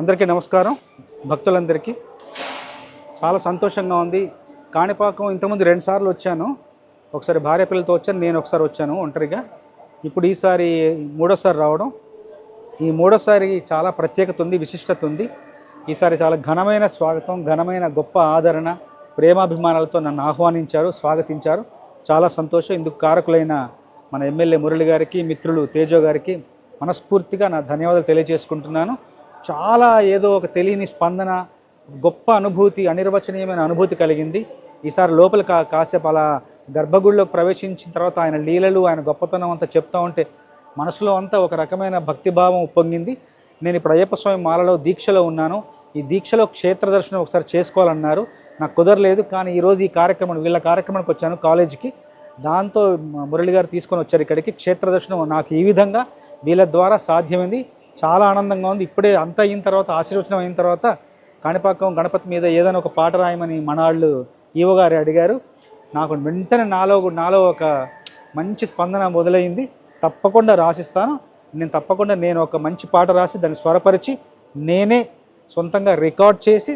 అందరికీ నమస్కారం. భక్తులందరికీ. చాలా సంతోషంగా ఉంది. కాణిపాకం ఇంతకుముందు రెండు సార్లు వచ్చాను. ఒకసారి భార్య పిల్లలతో వచ్చాను నేను ఒకసారి వచ్చాను ఒంటరిగా. ఇప్పుడు ఈసారి మూడోసారి రావడం. ఈ మూడోసారి చాలా ప్రత్యేకత ఉంది విశిష్టత ఉంది. ఈసారి చాలా ఘనమైన స్వాగతం ఘనమైన గొప్ప ఆదరణ ప్రేమాభిమానాలతో నన్ను ఆహ్వానించారు స్వాగతించారు. చాలా సంతోషం. ఇందుకు కారకులైన మన ఎమ్మెల్యే మురళి గారికి మిత్రులు తేజో గారికి మనస్ఫూర్తిగా నా ధన్యవాదాలు తెలియజేసుకుంటున్నాను. చాలా ఏదో ఒక తెలియని స్పందన గొప్ప అనుభూతి అనిర్వచనీయమైన అనుభూతి కలిగింది. ఈసారి లోపల కా కాసేపు అలా గర్భగుడిలోకి ప్రవేశించిన తర్వాత ఆయన లీలలు ఆయన గొప్పతనం అంతా చెప్తా ఉంటే మనసులో అంతా ఒక రకమైన భక్తిభావం ఉప్పొంగింది నేను ఇప్పుడు అయ్యప్ప స్వామి మాలలో దీక్షలో ఉన్నాను. ఈ దీక్షలో క్షేత్ర దర్శనం ఒకసారి చేసుకోవాలన్నారు. నాకు కుదరలేదు కానీ ఈరోజు ఈ కార్యక్రమం వీళ్ళ కార్యక్రమానికి వచ్చాను కాలేజీకి. దాంతో మురళి గారు తీసుకొని వచ్చారు ఇక్కడికి. క్షేత్ర దర్శనం నాకు ఈ విధంగా వీళ్ళ ద్వారా సాధ్యమైంది. చాలా ఆనందంగా ఉంది. ఇప్పుడే అంత అయిన తర్వాత ఆశీర్వచనం అయిన తర్వాత కాణిపాకం గణపతి మీద ఏదైనా ఒక పాట రాయమని మనాళ్ళు ఈవో గారు అడిగారు. నాకు వెంటనే నాలో నాలో ఒక మంచి స్పందన మొదలైంది. తప్పకుండా రాసిస్తాను. నేను తప్పకుండా నేను ఒక మంచి పాట రాసి దాన్ని స్వరపరిచి నేనే సొంతంగా రికార్డ్ చేసి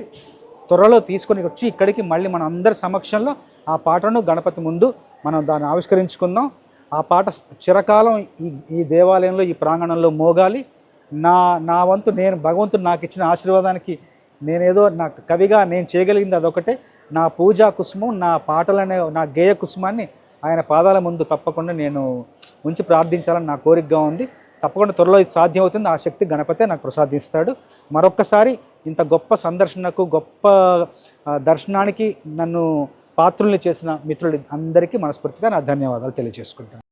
త్వరలో తీసుకొని వచ్చి ఇక్కడికి మళ్ళీ మన అందరి సమక్షంలో ఆ పాటను గణపతి ముందు మనం దాన్ని ఆవిష్కరించుకుందాం. ఆ పాట చిరకాలం ఈ ఈ దేవాలయంలో ఈ ప్రాంగణంలో మోగాలి. నా నా వంతు నేను భగవంతుడు నాకు ఇచ్చిన ఆశీర్వాదానికి నేనేదో నా కవిగా నేను చేయగలిగింది అదొకటే. నా పూజా కుసుమం నా పాటలనే నా గేయ కుసుమాన్ని ఆయన పాదాల ముందు తప్పకుండా నేను ఉంచి ప్రార్థించాలని నా కోరికగా ఉంది. తప్పకుండా త్వరలో ఇది సాధ్యమవుతుంది. ఆ శక్తి గణపతే నాకు ప్రసాదిస్తాడు. మరొక్కసారి ఇంత గొప్ప సందర్శనకు గొప్ప దర్శనానికి నన్ను పాత్రుల్ని చేసిన మిత్రులు అందరికీ మనస్ఫూర్తిగా నా ధన్యవాదాలు తెలియజేసుకుంటాను